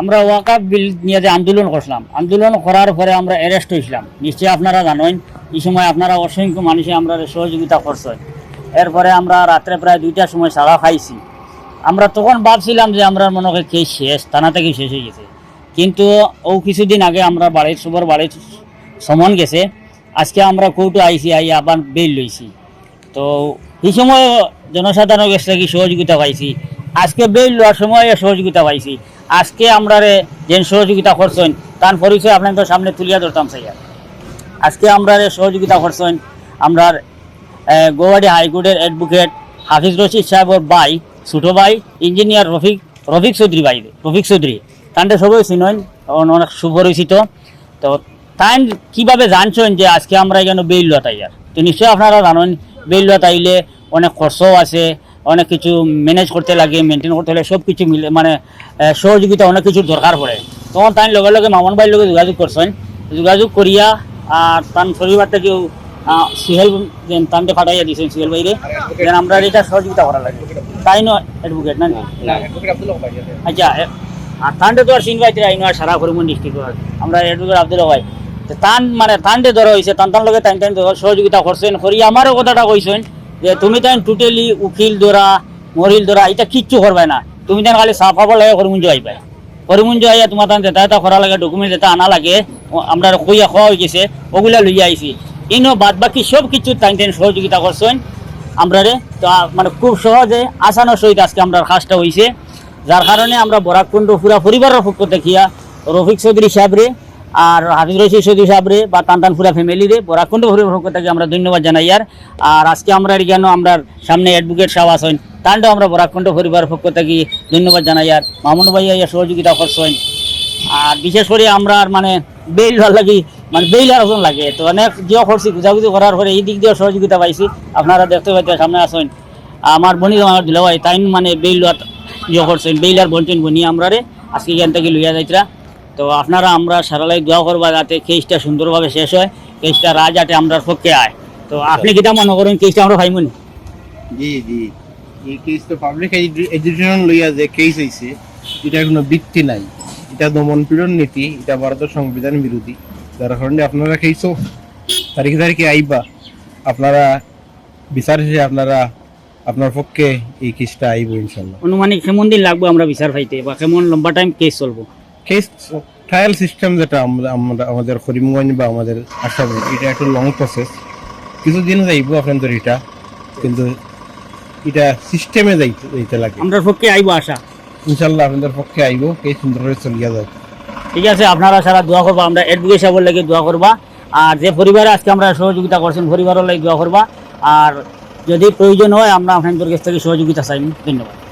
আমরা ওয়াকাপ বিল নিয়ে যে আন্দোলন করছিলাম, আন্দোলন করার পরে আমরা অ্যারেস্ট হয়েছিলাম। নিশ্চয়ই আপনারা জানেন, এই সময় আপনারা অসংখ্য মানুষে আমরা সহযোগিতা করছেন এরপরে আমরা রাত্রে প্রায় দুইটার সময় সারা খাইছি। আমরা তখন ভাবছিলাম যে আমরা মনে হয় কেস শেষ, থানা থেকে শেষ হয়ে গেছে। কিন্তু ও কিছুদিন আগে আমরা বাড়ির সবর বাড়ির সমন গেছে। আজকে আমরা কোর্টে আইসি আই আবার বেল লইছি। তো এই সময় জনসাধারণের কাছ থেকে সহযোগিতা পাইছি। আজকে বেল লওয়ার সময় সহযোগিতা পাইছি। আজকে আমরা যেন সহযোগিতা করছেন, তার পরিচয় আপনাদের সামনে তুলিয়া ধরতাম, সাইয়া। আজকে আমরা সহযোগিতা করছেন আমরা গৌহাটি হাইকোর্টের অ্যাডভোকেট হাফিজ রশিদ সাহেবর ভাই, ছোটো ভাই, ইঞ্জিনিয়ার রফিক রফিক চৌধুরী ভাই, রফিক চৌধুরী। তান্ডে সবাই চিনন অনেক সুপরিচিত। তো তাই কীভাবে জানছেন যে আজকে আমরা এখানে বেল লতাইয়ার তো নিশ্চয়ই আপনারা জানেন বেল লতাইলে অনেক খরচও আছে অনেক কিছু ম্যানেজ করতে লাগে মেনটেন করতে লাগে সব কিছু মিলে মানে সহযোগিতা অনেক কিছুর দরকার পড়ে। তখন তাই লগে লগে মামন ভাইয়ের লগে যোগাযোগ করছেন। যোগাযোগ করিয়া আর তার পরিবার থেকে সিহেল তানতে ফাটাইয়া দিয়েছেন সিহেল বাইরে যেন আমরা এটা সহযোগিতা করা লাগে। তাই নয় অ্যাডভোকেট না আচ্ছা আর তান্ডে তো আর সিন বাইতে আইনো আর সারা করিমন ডিস্ট্রিক্ট আমরা অ্যাডভোকেট আব্দুল ভাই। তান মানে তান্ডে ধরা হয়েছে তান তান লগে তান তান সহযোগিতা করছেন করি আমারও কথাটা কইছেন। যে তুমি তাই টোটালি উকিল ধরা মরিল ধরা এটা কিচ্ছু করবে না। তুমি তান খালি সাফাব লাগে করিমঞ্জ আইবা। করিমঞ্জ আইয়া তোমার তান যেটা এটা করা লাগে ডকুমেন্ট যেটা আনা লাগে আমরা কইয়া খাওয়া হয়ে গেছে, ওগুলা লইয়া আইছি। ইনো বাদ বাকি সব কিছু তাই তান সহযোগিতা করছেন। আমরা রে তো মানে খুব সহজে আসানোর সহিত আজকে আমরা কাজটা হয়েছে যার কারণে আমরা বরাককুণ্ড পুরা পরিবারের পক্ষ দেখিয়া রফিক চৌধুরী সাহেবরে আর হাফিজ রশিদ চৌধুরী সাহেবরে বা টানটান পুরা ফ্যামিলিরে বরাককুণ্ড পরিবারের পক্ষ থেকে আমরা ধন্যবাদ জানাই আর। আর আজকে আমরা কেন আমরা সামনে অ্যাডভোকেট সাহেব আছেন তান্ডাও আমরা বরাককুণ্ড পরিবারের পক্ষ থেকে ধন্যবাদ জানাই আর। মামুন ভাই ইয়া সহযোগিতা করছেন। আর বিশেষ করে আমরা আর মানে বেইল ভালো লাগি মানে বেইল আর ওজন লাগে। তো অনেক জিও করছি, গুজাগুজি করার পরে এই দিক দিয়ে সহযোগিতা পাইছি। আপনারা দেখতে পাইতে সামনে আসেন আমার বনি আমার দিলাভাই তাই মানে বেইল ইয়ে করছেন বেইল আর বন্টেন বনি আমরা রে আজকে এখান থেকে লইয়া যাইতরা। তো আপনারা আমরা সারালাই দোয়া করবা যাতে কেসটা সুন্দরভাবে শেষ হয়। কেসটা রাজ যাতে আমরা পক্ষে আয়। তো আপনি কিটা মনে করেন কেসটা আমরা পাইমনি জি জি। এই কেস তো পাবলিক এডুকেশন লইয়া যে কেস হইছে এটা কোনো ভিত্তি নাই। এটা দমন পীড়ন নীতি এটা ভারতের সংবিধান বিরোধী। যার কারণে আপনারা কেসও তারিখে তারিখে আইবা। আপনারা বিচার শেষে আপনারা আপনার পক্ষে এই কেসটা আইব ইনশাল্লাহ অনুমানিক কেমন দিন লাগবে আমরা বিচার পাইতে বা কেমন লম্বা টাইম কেস চলবো? কেস ট্রায়াল সিস্টেম যেটা আমরা আমরা আমাদের করিমগঞ্জ বা আমাদের আসামে এটা একটু লং প্রসেস কিছুদিন যাইব আপনাদের এটা কিন্তু এটা সিস্টেমে যাইতে যাইতে লাগে। আমরা পক্ষে আইব আশা। ইনশাল্লাহ আপনাদের পক্ষে আইব কেস সুন্দরভাবে চলিয়া যাবে ঠিক আছে আপনারা সারা দোয়া করবা আমরা এডভোকেট সাহেবের লাগে দোয়া করবা। আর যে পরিবারে আজকে আমরা সহযোগিতা করছেন পরিবারের লাগে দোয়া করবা। আর যদি প্রয়োজন হয় আমরা আপনাদের কাছ থেকে সহযোগিতা চাইব। ধন্যবাদ।